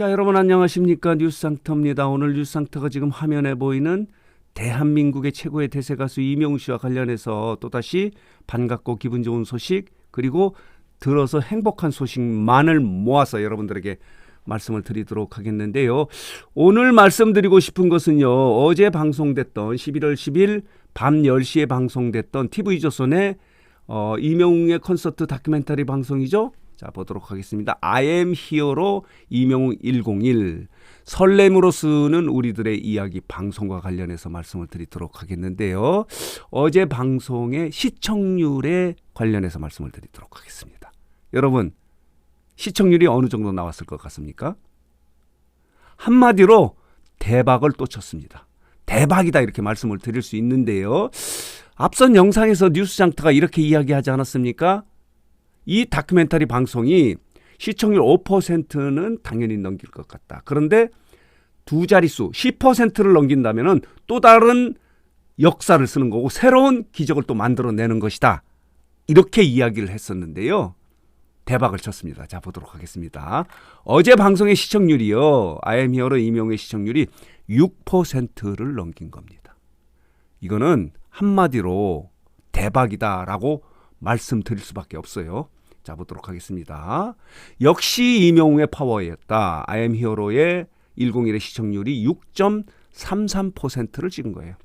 자, 여러분 안녕하십니까? 뉴스상터입니다. 오늘 뉴스상터가 지금 화면에 보이는 대한민국의 최고의 대세 가수 이명우 씨와 관련해서 또다시 반갑고 기분 좋은 소식 그리고 들어서 행복한 소식만을 모아서 여러분들에게 말씀을 드리도록 하겠는데요. 오늘 말씀드리고 싶은 것은요. 어제 방송됐던 11월 10일 밤 10시에 방송됐던 TV조선의 어, 이명웅의 콘서트 다큐멘터리 방송이죠. 자, 보도록 하겠습니다. I am 히어로 이명웅 101. 설렘으로 쓰는 우리들의 이야기 방송과 관련해서 말씀을 드리도록 하겠는데요. 어제 방송의 시청률에 관련해서 말씀을 드리도록 하겠습니다. 여러분, 시청률이 어느 정도 나왔을 것 같습니까? 한마디로 대박을 또 쳤습니다. 대박이다 이렇게 말씀을 드릴 수 있는데요. 앞선 영상에서 뉴스 장터가 이렇게 이야기하지 않았습니까? 이 다큐멘터리 방송이 시청률 5%는 당연히 넘길 것 같다. 그런데 두 자릿수 10%를 넘긴다면은 또 다른 역사를 쓰는 거고 새로운 기적을 또 만들어내는 것이다. 이렇게 이야기를 했었는데요. 대박을 쳤습니다. 자 보도록 하겠습니다. 어제 방송의 시청률이요. 아이엠 히어로 이명의 시청률이 6%를 넘긴 겁니다. 이거는 한마디로 대박이다라고 말씀드릴 수밖에 없어요. 자 보도록 하겠습니다. 역시 이명웅의 파워였다. 아이엠 히어로의 101의 시청률이 6.33%를 찍은 거예요.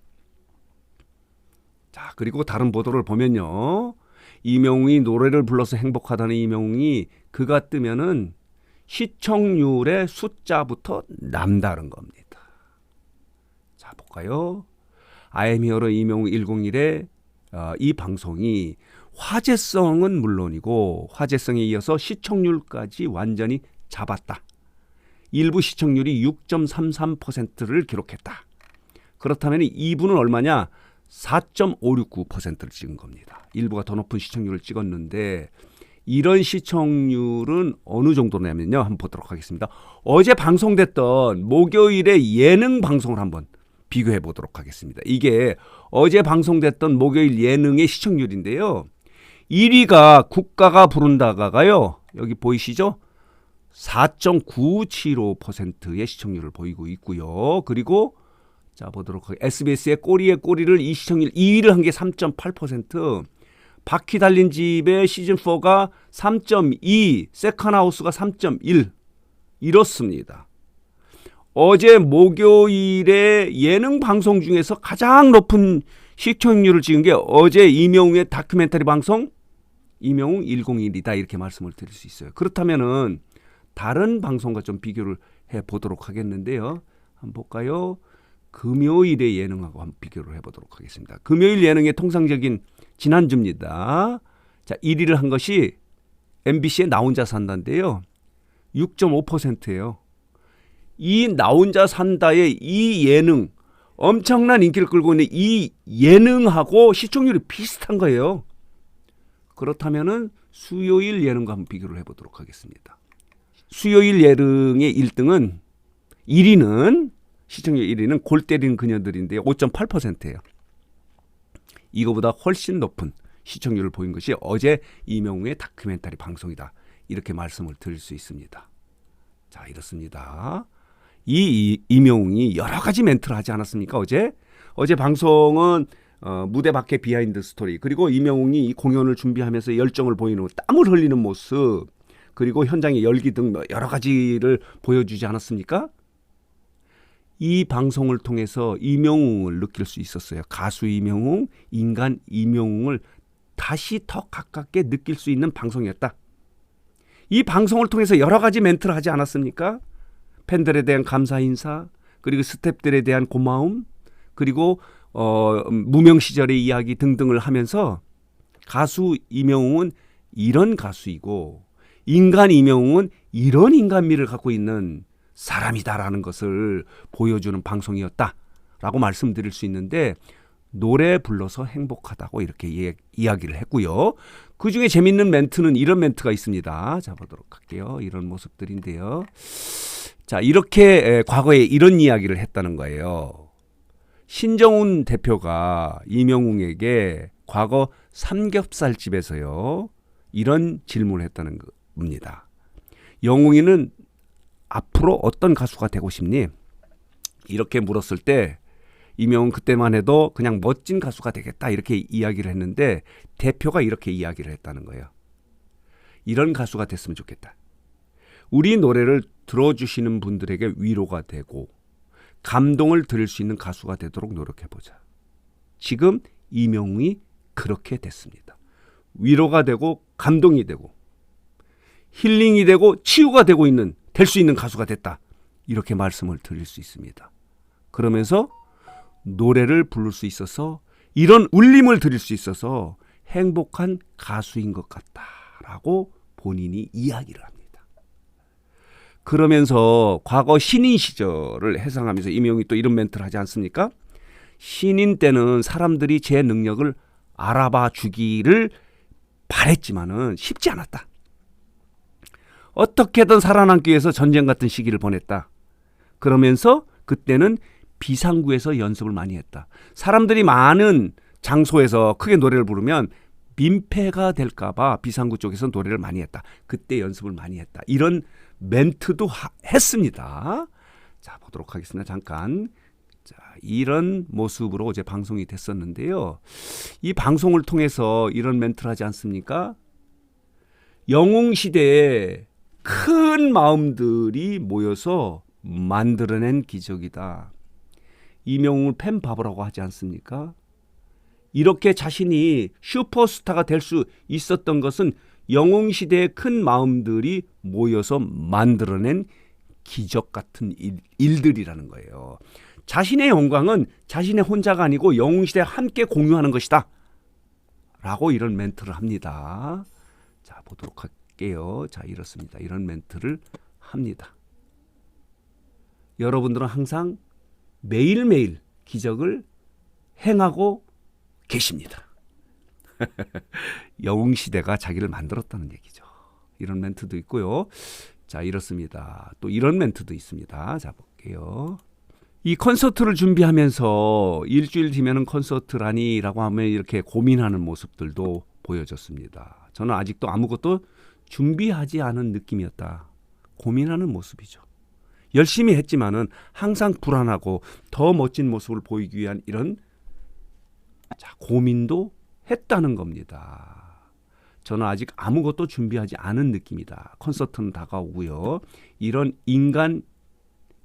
자 그리고 다른 보도를 보면요. 이명웅이 노래를 불러서 행복하다는 이명웅이 그가 뜨면은 시청률의 숫자부터 남다른 겁니다. 자 볼까요? 아이엠 히어로 이명웅 101의 어, 이 방송이 화제성은 물론이고 화제성에 이어서 시청률까지 완전히 잡았다. 일부 시청률이 6.33%를 기록했다. 그렇다면 2부는 얼마냐? 4.569%를 찍은 겁니다. 일부가 더 높은 시청률을 찍었는데 이런 시청률은 어느 정도냐면요. 한번 보도록 하겠습니다. 어제 방송됐던 목요일의 예능 방송을 한번 비교해 보도록 하겠습니다. 이게 어제 방송됐던 목요일 예능의 시청률인데요. 1위가 국가가 부른다가가요. 여기 보이시죠? 4.975%의 시청률을 보이고 있고요. 그리고 자 보도록 하겠습니다. SBS의 꼬리에 꼬리를 이 시청률 2위를 한 게 3.8%, 바퀴 달린 집의 시즌 4가 3.2, 세컨하우스가 3.1 이렇습니다. 어제 목요일에 예능 방송 중에서 가장 높은 시청률을 찍은 게 어제 이명웅의 다큐멘터리 방송 이명웅 101이다 이렇게 말씀을 드릴 수 있어요. 그렇다면은 다른 방송과 좀 비교를 해 보도록 하겠는데요. 한번 볼까요? 금요일의 예능하고 한번 비교를 해 보도록 하겠습니다. 금요일 예능의 통상적인 지난주입니다. 자, 1위를 한 것이 MBC의 나 혼자 산다인데요. 6.5%예요. 이 나 혼자 산다의 이 예능 엄청난 인기를 끌고 있는 이 예능하고 시청률이 비슷한 거예요. 그렇다면은 수요일 예능과 한번 비교를 해보도록 하겠습니다. 수요일 예능의 1등은 1위는 시청률 1위는 골 때리는 그녀들인데 5.8%예요. 이거보다 훨씬 높은 시청률을 보인 것이 어제 이명웅의 다큐멘터리 방송이다. 이렇게 말씀을 드릴 수 있습니다. 자, 이렇습니다. 이 이명웅이 여러 가지 멘트를 하지 않았습니까? 어제 어제 방송은 어, 무대 밖의 비하인드 스토리 그리고 이명웅이 이 공연을 준비하면서 열정을 보이는 땀을 흘리는 모습 그리고 현장의 열기 등뭐 여러 가지를 보여주지 않았습니까? 이 방송을 통해서 이명웅을 느낄 수 있었어요. 가수 이명웅, 인간 이명웅을 다시 더 가깝게 느낄 수 있는 방송이었다. 이 방송을 통해서 여러 가지 멘트를 하지 않았습니까? 팬들에 대한 감사 인사, 그리고 스탭들에 대한 고마움, 그리고 어, 무명 시절의 이야기 등등을 하면서 가수 이명웅은 이런 가수이고 인간 이명웅은 이런 인간미를 갖고 있는 사람이다라는 것을 보여주는 방송이었다라고 말씀드릴 수 있는데 노래 불러서 행복하다고 이렇게 이, 이야기를 했고요. 그 중에 재밌는 멘트는 이런 멘트가 있습니다. 자 보도록 할게요. 이런 모습들인데요. 자 이렇게 과거에 이런 이야기를 했다는 거예요. 신정훈 대표가 이명웅에게 과거 삼겹살집에서요 이런 질문을 했다는 겁니다. 영웅이는 앞으로 어떤 가수가 되고 싶니? 이렇게 물었을 때 이명은 그때만 해도 그냥 멋진 가수가 되겠다 이렇게 이야기를 했는데 대표가 이렇게 이야기를 했다는 거예요. 이런 가수가 됐으면 좋겠다. 우리 노래를 들어주시는 분들에게 위로가 되고 감동을 드릴 수 있는 가수가 되도록 노력해 보자. 지금 이명웅이 그렇게 됐습니다. 위로가 되고 감동이 되고 힐링이 되고 치유가 되고 있는 될 수 있는 가수가 됐다. 이렇게 말씀을 드릴 수 있습니다. 그러면서 노래를 부를 수 있어서 이런 울림을 드릴 수 있어서 행복한 가수인 것 같다라고 본인이 이야기를 합니다. 그러면서 과거 신인 시절을 해상하면서 임영이 또 이런 멘트를 하지 않습니까? 신인 때는 사람들이 제 능력을 알아봐 주기를 바랬지만은 쉽지 않았다. 어떻게든 살아남기 위해서 전쟁 같은 시기를 보냈다. 그러면서 그때는 비상구에서 연습을 많이 했다. 사람들이 많은 장소에서 크게 노래를 부르면 민폐가 될까봐 비상구 쪽에서 노래를 많이 했다. 그때 연습을 많이 했다. 이런 멘트도 하, 했습니다. 자, 보도록 하겠습니다. 잠깐. 자, 이런 모습으로 어제 방송이 됐었는데요. 이 방송을 통해서 이런 멘트를 하지 않습니까? 영웅 시대에 큰 마음들이 모여서 만들어낸 기적이다. 이명웅을 팬 바보라고 하지 않습니까? 이렇게 자신이 슈퍼스타가 될 수 있었던 것은 영웅 시대의 큰 마음들이 모여서 만들어낸 기적 같은 일, 일들이라는 거예요. 자신의 영광은 자신의 혼자가 아니고 영웅 시대에 함께 공유하는 것이다. 라고 이런 멘트를 합니다. 자, 보도록 할게요. 자, 이렇습니다. 이런 멘트를 합니다. 여러분들은 항상 매일매일 기적을 행하고 계십니다. 영웅 시대가 자기를 만들었다는 얘기죠. 이런 멘트도 있고요. 자, 이렇습니다. 또 이런 멘트도 있습니다. 자, 볼게요. 이 콘서트를 준비하면서 일주일 뒤면은 콘서트라니라고 하면 이렇게 고민하는 모습들도 보여졌습니다. 저는 아직도 아무것도 준비하지 않은 느낌이었다. 고민하는 모습이죠. 열심히 했지만은 항상 불안하고 더 멋진 모습을 보이기 위한 이런 자, 고민도 했다는 겁니다. 저는 아직 아무것도 준비하지 않은 느낌이다. 콘서트는 다가오고요. 이런 인간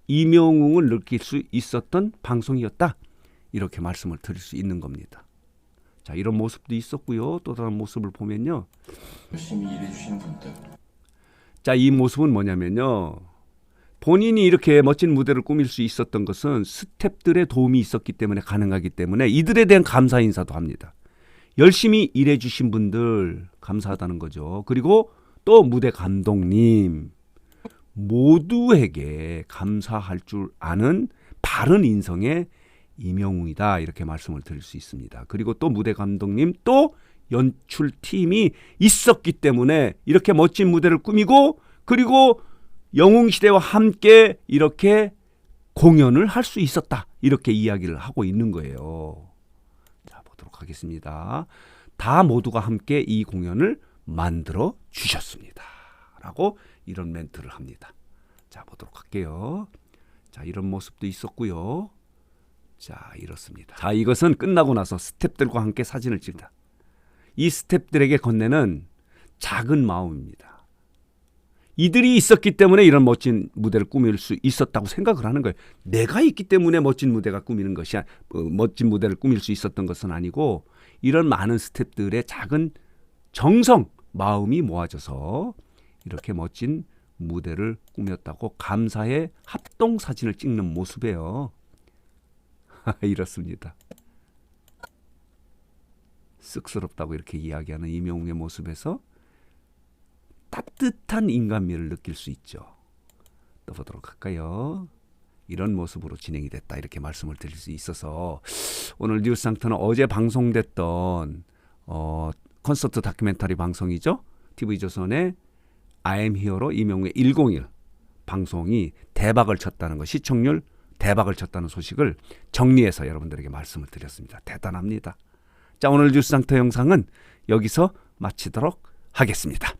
이명웅을 느낄 수 있었던 방송이었다. 이렇게 말씀을 드릴 수 있는 겁니다. 자, 이런 모습도 있었고요. 또 다른 모습을 보면요. 열심히 일해 주시는 분들 자, 이 모습은 뭐냐면요. 본인이 이렇게 멋진 무대를 꾸밀 수 있었던 것은 스탭들의 도움이 있었기 때문에 가능하기 때문에 이들에 대한 감사 인사도 합니다. 열심히 일해 주신 분들 감사하다는 거죠. 그리고 또 무대 감독님 모두에게 감사할 줄 아는 바른 인성의 이명웅이다 이렇게 말씀을 드릴 수 있습니다. 그리고 또 무대 감독님 또 연출팀이 있었기 때문에 이렇게 멋진 무대를 꾸미고 그리고 영웅 시대와 함께 이렇게 공연을 할 수 있었다. 이렇게 이야기를 하고 있는 거예요. 하겠습니다. 다 모두가 함께 이 공연을 만들어 주셨습니다. 라고 이런 멘트를 합니다. 자, 보도록 할게요. 자, 이런 모습도 있었고요. 자, 이렇습니다. 자, 이것은 끝나고 나서 스탭들과 함께 사진을 찍다. 이 스탭들에게 건네는 작은 마음입니다. 이들이 있었기 때문에 이런 멋진 무대를 꾸밀 수 있었다고 생각을 하는 거예요. 내가 있기 때문에 멋진 무대가 꾸미는 것이 어, 멋진 무대를 꾸밀 수 있었던 것은 아니고 이런 많은 스탭들의 작은 정성, 마음이 모아져서 이렇게 멋진 무대를 꾸몄다고 감사의 합동 사진을 찍는 모습이에요. 이렇습니다. 쑥스럽다고 이렇게 이야기하는 이명웅의 모습에서 따뜻한 인간미를 느낄 수 있죠. 또 보도록 할까요? 이런 모습으로 진행이 됐다 이렇게 말씀을 드릴 수 있어서 오늘 뉴스 상터는 어제 방송됐던 어, 콘서트 다큐멘터리 방송이죠. TV조선의 am 히어로 이명우의 101 방송이 대박을 쳤다는 거 시청률 대박을 쳤다는 소식을 정리해서 여러분들에게 말씀을 드렸습니다. 대단합니다. 자 오늘 뉴스 상터 영상은 여기서 마치도록 하겠습니다.